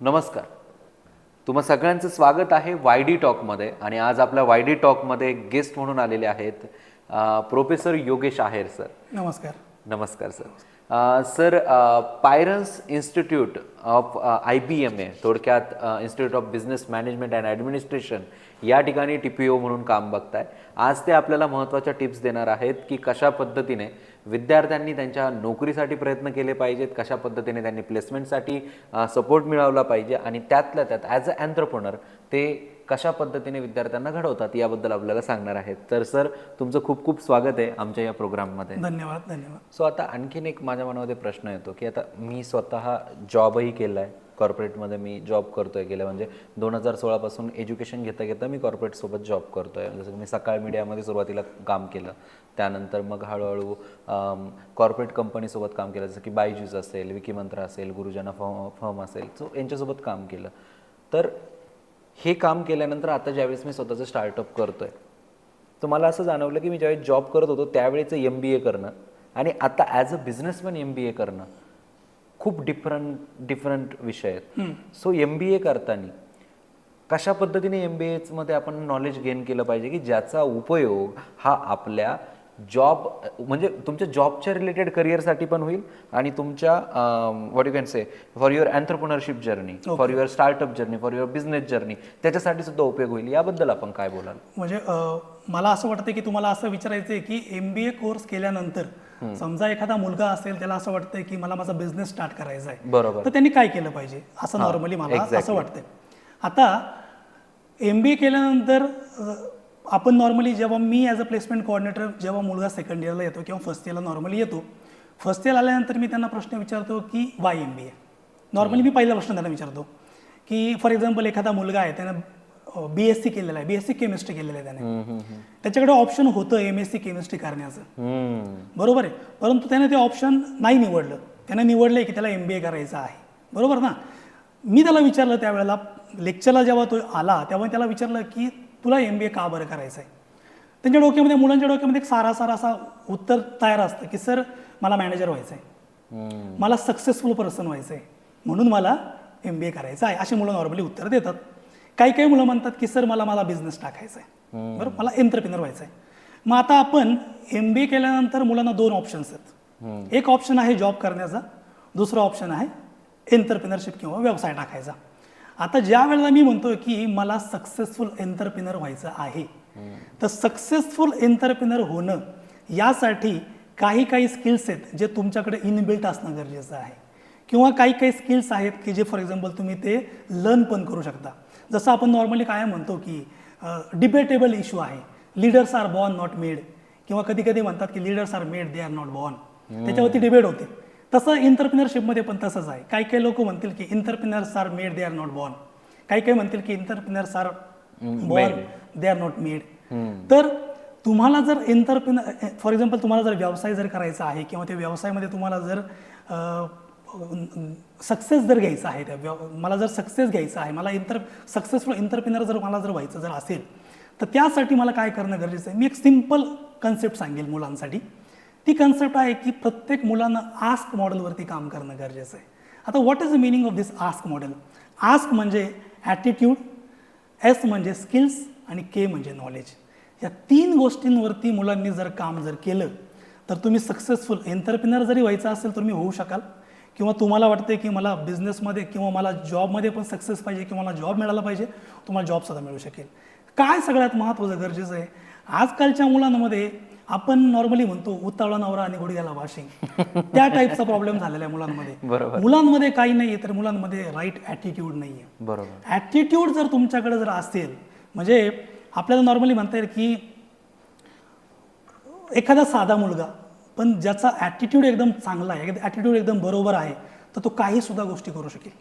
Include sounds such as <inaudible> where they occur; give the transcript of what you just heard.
नमस्कार. तुम्हा सगळ्यांचं स्वागत आहे वाय डी टॉकमध्ये आणि आज आपल्या वाय डी टॉकमध्ये गेस्ट म्हणून आलेले आहेत प्रोफेसर योगेश आहेर सर. नमस्कार. नमस्कार sir. Sir Pirens institute of I B M A थोडक्यात institute of business management and administration या ठिकाणी टी पी ओ म्हणून काम बघताय. आज ते आपल्याला महत्त्वाच्या टिप्स देणार आहेत की कशा पद्धतीने विद्यार्थ्यांनी त्यांच्या नोकरीसाठी प्रयत्न केले पाहिजेत कशा पद्धतीने त्यांनी प्लेसमेंटसाठी सपोर्ट मिळवला पाहिजे आणि त्यातल्या त्यात ॲज अ अँथ्रप्रोनर ते कशा पद्धतीने विद्यार्थ्यांना घडवतात याबद्दल आपल्याला सांगणार आहेत. तर सर तुमचं खूप खूप स्वागत आहे आमच्या या प्रोग्राममध्ये. धन्यवाद धन्यवाद. सो आता आणखीन एक माझ्या मनामध्ये प्रश्न येतो की आता मी स्वतः जॉबही केला आहे कॉर्पोरेटमध्ये मी जॉब करतोय गेल्या म्हणजे दोन हजार सोळापासून एज्युकेशन घेता घेता मी कॉर्पोरेटसोबत जॉब करतोय. जसं की मी सकाळ मीडियामध्ये सुरुवातीला काम केलं. त्यानंतर मग हळूहळू कॉर्पोरेट कंपनीसोबत काम केलं. जसं की बायजूस असेल विकीमंत्र असेल गुरुजना फर्म फर्म असेल. सो यांच्यासोबत काम केलं. तर हे काम केल्यानंतर आता ज्यावेळेस मी स्वतःचं स्टार्टअप करतोय तर मला असं जाणवलं की मी ज्यावेळेस जॉब करत होतो त्यावेळेचं एम बी ए करणं आणि आता as a businessman M B A करणं खूप डिफरंट डिफरंट विषय आहेत. सो एम बी ए करताना कशा पद्धतीने एम बी एमध्ये आपण नॉलेज गेन केलं पाहिजे की ज्याचा उपयोग हा आपल्या जॉब म्हणजे तुमच्या जॉबच्या रिलेटेड करिअरसाठी पण होईल आणि तुमच्या what you can say for your entrepreneurship journey for your startup journey for your business journey त्याच्यासाठी सुद्धा उपयोग होईल. याबद्दल आपण काय बोलाल? म्हणजे मला असं वाटतं की तुम्हाला असं विचारायचं आहे की एम बी ए कोर्स केल्यानंतर समजा एखादा मुलगा असेल त्याला असं वाटतंय की मला माझा बिझनेस स्टार्ट करायचा आहे. बरोबर. तर त्यांनी काय केलं पाहिजे? असं नॉर्मली मला असं वाटतंय. आता एम बी ए केल्यानंतर आपण नॉर्मली जेव्हा मी ॲज अ प्लेसमेंट कोऑर्डिनेटर जेव्हा मुलगा सेकंड इयरला येतो किंवा फर्स्ट इयरला नॉर्मली येतो फर्स्ट इयर आल्यानंतर मी त्यांना प्रश्न विचारतो की why M B A normally मी पहिला प्रश्न त्यांना विचारतो की फॉर एक्झाम्पल एखादा मुलगा आहे त्यानं बी एस सी केलेला आहे बी एस सी केमिस्ट्री केलेलं आहे त्याने. त्याच्याकडे ऑप्शन होतं एम एस सी केमिस्ट्री करण्याचं. बरोबर आहे. परंतु त्याने ते ऑप्शन नाही निवडलं. त्याने निवडलं की त्याला एम बी ए करायचं आहे. बरोबर ना? मी त्याला विचारलं त्यावेळेला लेक्चरला जेव्हा तो आला तेव्हा त्याला विचारलं की तुला एम बी ए का बरं करायचं आहे त्यांच्या डोक्यामध्ये मुलांच्या डोक्यामध्ये एक सारा सारा असा उत्तर तयार असतं की सर मला मॅनेजर व्हायचं आहे. मला सक्सेसफुल पर्सन व्हायचं आहे म्हणून मला एम बी ए करायचं आहे अशी मुलं नॉर्मली उत्तर देतात. काही काही मुलं म्हणतात की सर मला मला बिझनेस टाकायचा आहे बरं मला एंटरप्रिनर व्हायचं आहे मग आता आपण एम बी ए केल्यानंतर मुलांना दोन ऑप्शन्स आहेत. एक ऑप्शन आहे जॉब करण्याचा दुसरा ऑप्शन आहे एंटरप्रिनरशिप किंवा व्यवसाय टाकायचा. आता ज्या वेळेला मी म्हणतोय की मला सक्सेसफुल एंटरप्रिनर व्हायचं आहे तर सक्सेसफुल एंटरप्रिनर होणं यासाठी काही काही स्किल्स आहेत जे तुमच्याकडे इनबिल्ट असणं गरजेचं आहे. किंवा काही काही स्किल्स आहेत की जे फॉर एक्झाम्पल तुम्ही ते लर्न पण करू शकता. जसं आपण नॉर्मली काय म्हणतो की डिबेटेबल इश्यू आहे. Leaders are born not made किंवा कधी कधी म्हणतात की leaders are made they are not born त्याच्यावरती डिबेट होते. तसं इंटरप्रिनरशिपमध्ये पण तसंच आहे. काही काही लोक म्हणतील की entrepreneurs are made they are not born काही काही म्हणतील की entrepreneurs are born they are not made तर तुम्हाला जर एंटरप्रिनर फॉर एक्झाम्पल तुम्हाला जर व्यवसाय जर करायचा आहे किंवा त्या व्यवसायामध्ये तुम्हाला जर सक्सेस जर घ्यायचा आहे त्या मला जर सक्सेस घ्यायचा आहे मला इंटर सक्सेसफुल एंटरप्रिनर जर मला जर व्हायचं जर असेल तर त्यासाठी मला काय करणं गरजेचं आहे? मी एक सिंपल कन्सेप्ट सांगेल मुलांसाठी. ती कन्सेप्ट आहे की प्रत्येक मुलांना आस्क मॉडेलवरती काम करणं गरजेचं आहे. आता what is the meaning of this ASK model ASK म्हणजे ॲटिट्यूड एस म्हणजे स्किल्स आणि के म्हणजे नॉलेज या तीन गोष्टींवरती मुलांनी जर काम जर केलं तर तुम्ही सक्सेसफुल एंटरप्रिनर जरी व्हायचं असेल तर तुम्ही होऊ शकाल. किंवा तुम्हाला वाटते की मला बिझनेसमध्ये किंवा मला जॉबमध्ये पण सक्सेस पाहिजे किंवा मला जॉब मिळाला पाहिजे तुम्हाला जॉबसुद्धा मिळू शकेल. काय सगळ्यात महत्त्वाचं गरजेचं आहे? आजकालच्या मुलांमध्ये आपण नॉर्मली म्हणतो उतावळा नवरा आणि गुडघ्याला वाशिंग <laughs> त्या टाईपचा प्रॉब्लेम झालेला आहे मुलांमध्ये. बरोबर. मुलांमध्ये काही नाही तर मुलांमध्ये राईट ॲटिट्यूड नाही आहे. बरोबर. ॲटिट्यूड जर तुमच्याकडे जर असेल म्हणजे आपल्याला नॉर्मली म्हणता येईल की एखादा साधा मुलगा पण ज्याचा ॲटिट्यूड एकदम चांगला आहे ॲटिट्यूड एकदम बरोबर आहे तर तो काही सुद्धा गोष्टी करू शकेल.